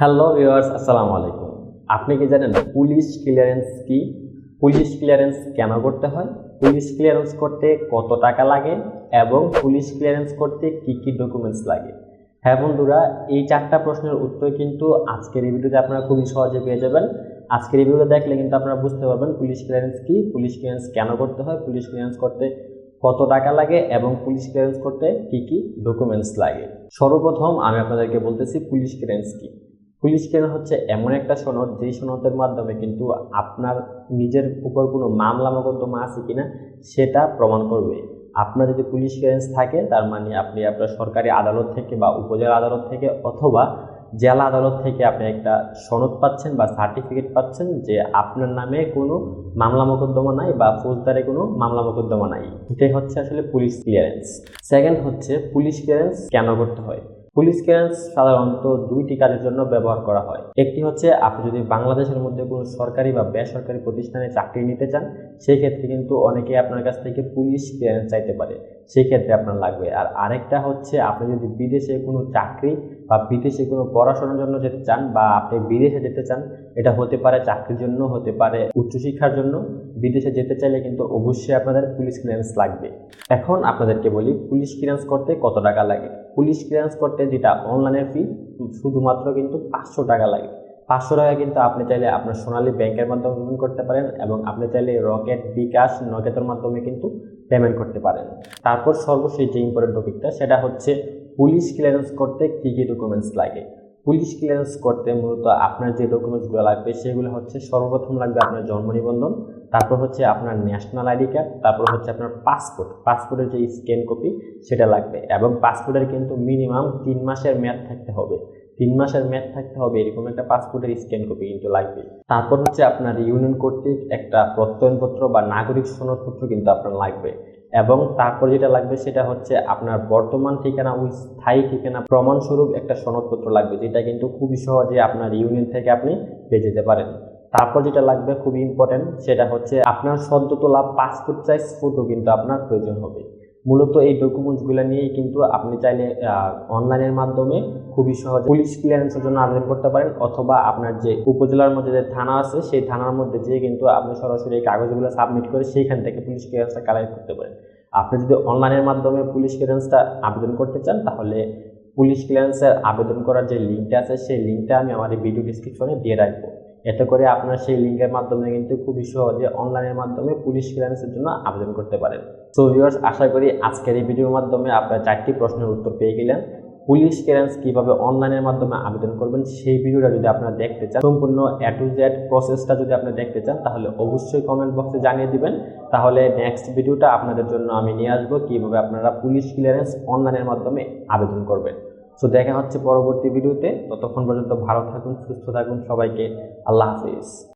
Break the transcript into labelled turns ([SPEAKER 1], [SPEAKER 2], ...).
[SPEAKER 1] Hello viewers আসসালামু আলাইকুম। আপনি কি জানেন পুলিশ ক্লিয়ারেন্স কি? পুলিশ ক্লিয়ারেন্স কেন করতে হয়? পুলিশ ক্লিয়ারেন্স করতে কত টাকা লাগে এবং পুলিশ ক্লিয়ারেন্স করতে কি কি ডকুমেন্টস লাগে? হ্যাঁ বন্ধুরা, এই চারটা প্রশ্নের উত্তর কিন্তু আজকের এই ভিডিওতে আপনারা খুবই সহজে পেয়ে যাবেন। আজকের এই দেখলে কিন্তু আপনারা বুঝতে পারবেন পুলিশ ক্লিয়ারেন্স কি, পুলিশ ক্লিয়ারেন্স কেন করতে হয়, পুলিশ ক্লিয়ারেন্স করতে কত টাকা লাগে এবং পুলিশ ক্লিয়ারেন্স করতে কি কি ডকুমেন্টস লাগে। সর্বপ্রথম আমি আপনাদেরকে বলতেছি পুলিশ ক্লিয়ারেন্স কি। পুলিশ ক্লিয়ারেন্স হচ্ছে এমন একটা সনদ, যেই সনদের মাধ্যমে কিন্তু আপনার নিজের উপর কোনো মামলা মোকদ্দমা আছে কিনা সেটা প্রমাণ করবে। আপনার যদি পুলিশ ক্লিয়ারেন্স থাকে, তার মানে আপনি আপনার সরকারি আদালত থেকে বা উপজেলা আদালত থেকে অথবা জেলা আদালত থেকে আপনি একটা সনদ পাচ্ছেন বা সার্টিফিকেট পাচ্ছেন যে আপনার নামে কোনো মামলা মোকদ্দমা নাই বা ফৌজদারে কোনো মামলা মোকদ্দমা নাই। এটাই হচ্ছে আসলে পুলিশ ক্লিয়ারেন্স সেকেন্ড হচ্ছে পুলিশ ক্লিয়ারেন্স কেন করতে হয়? পুলিশ ক্লিয়ারেন্স সাধারণত দুইটি কাজের জন্য ব্যবহার করা হয়। একটি হচ্ছে, আপনি যদি বাংলাদেশের মধ্যে কোনো সরকারি বা বেসরকারি প্রতিষ্ঠানে চাকরি নিতে চান সেই ক্ষেত্রে কিন্তু অনেকে আপনার কাছ থেকে পুলিশ ক্লিয়ারেন্স চাইতে পারে। সেই ক্ষেত্রে আপনার লাগবে। আর আরেকটা হচ্ছে, আপনি যদি বিদেশে কোনো চাকরি বা বিদেশে কোনো পড়াশোনার জন্য যেতে চান বা আপনি বিদেশে যেতে চান, এটা হতে পারে চাকরির জন্য, হতে পারে উচ্চশিক্ষার জন্য। বিদেশে যেতে চাইলে কিন্তু অবশ্যই আপনাদের পুলিশ ক্লিয়ারেন্স লাগবে। এখন আপনাদেরকে বলি, পুলিশ ক্লিয়ারেন্স করতে কত টাকা লাগে? পুলিশ ক্লিয়ারেন্স করতে যেটা অনলাইনের ফি শুধুমাত্র কিন্তু পাঁচশো টাকা লাগে। পাঁচশো টাকা কিন্তু আপনি চাইলে আপনার সোনালী ব্যাংকের মাধ্যমে পেমেন্ট করতে পারেন এবং আপনি চাইলে রকেট, বিকাশ নকেতের মাধ্যমে কিন্তু পেমেন্ট করতে পারেন। তারপর সর্বশেষ যে ইম্পর্টেন্ট টপিকটা সেটা হচ্ছে পুলিশ ক্লিয়ারেন্স করতে কী কী ডকুমেন্টস লাগে? পুলিশ ক্লিয়ারেন্স করতে মূলত আপনার যে ডকুমেন্টসগুলো লাগবে, সেগুলো হচ্ছে সর্বপ্রথম লাগবে আপনার জন্ম নিবন্ধন তারপর হচ্ছে আপনার ন্যাশনাল আইডি কার্ড তারপর হচ্ছে আপনার পাসপোর্ট পাসপোর্টের যে স্ক্যান কপি সেটা লাগবে। এবং পাসপোর্টের কিন্তু মিনিমাম তিন মাসের মেয়াদ থাকতে হবে। তিন মাসের মেয়াদ থাকতে হবে, এরকম একটা পাসপোর্টের স্ক্যান কপি কিন্তু লাগবে। তারপর হচ্ছে আপনার ইউনিয়ন কর্তৃক একটা প্রত্যয়নপত্র বা নাগরিক সনদপত্র কিন্তু আপনার লাগবে। এবং তারপর যেটা লাগবে সেটা হচ্ছে আপনার বর্তমান ঠিকানা ওই স্থায়ী ঠিকানা প্রমাণস্বরূপ একটা সনদপত্র লাগবে, যেটা কিন্তু খুবই সহজে আপনার ইউনিয়ন থেকে আপনি পেয়ে যেতে পারেন। তারপর যেটা লাগবে খুবই ইম্পর্টেন্ট সেটা হচ্ছে আপনার সদ্য তোলা পাসপোর্ট সাইজ ফটো কিন্তু আপনার প্রয়োজন হবে। মূলত এই ডকুমেন্টসগুলো নিয়েই কিন্তু আপনি চাইলে অনলাইনের মাধ্যমে খুবই সহজে পুলিশ ক্লিয়ারেন্সের জন্য আবেদন করতে পারেন অথবা আপনার যে উপজেলার মধ্যে যে থানা আছে সেই থানার মধ্যে যেয়ে কিন্তু আপনি সরাসরি এই কাগজগুলো সাবমিট করে সেইখান থেকে পুলিশ ক্লিয়ারেন্সটা কালেক্ট করতে পারেন। আপনি যদি অনলাইনের মাধ্যমে পুলিশ ক্লিয়ারেন্সটা আবেদন করতে চান তাহলে পুলিশ ক্লিয়ারেন্সের আবেদন করার যে লিঙ্কটা আছে সেই লিঙ্কটা আমি আমার এই ভিডিও ডিসক্রিপশনে দিয়ে রাখব। এতে করে আপনার সেই লিঙ্কের মাধ্যমে কিন্তু খুবই সহজে অনলাইনের মাধ্যমে পুলিশ ক্লিয়ারেন্সের জন্য আবেদন করতে পারেন। সো ভিউয়ার্স আশা করি আজকের এই ভিডিওর মাধ্যমে আপনারা চারটি প্রশ্নের উত্তর পেয়ে গেলেন। পুলিশ ক্লিয়ারেন্স কীভাবে অনলাইনের মাধ্যমে আবেদন করবেন সেই ভিডিওটা যদি আপনারা দেখতে চান, সম্পূর্ণ এ টু জেড প্রসেসটা যদি আপনি দেখতে চান, তাহলে অবশ্যই কমেন্ট বক্সে জানিয়ে দিবেন। তাহলে নেক্সট ভিডিওটা আপনাদের জন্য আমি নিয়ে আসব কীভাবে আপনারা পুলিশ ক্লিয়ারেন্স অনলাইনের মাধ্যমে আবেদন করবেন। সো দেখা হচ্ছে পরবর্তী ভিডিওতে। ততক্ষণ পর্যন্ত ভালো থাকুন সুস্থ থাকুন। সবাইকে আল্লাহ হাফিজ।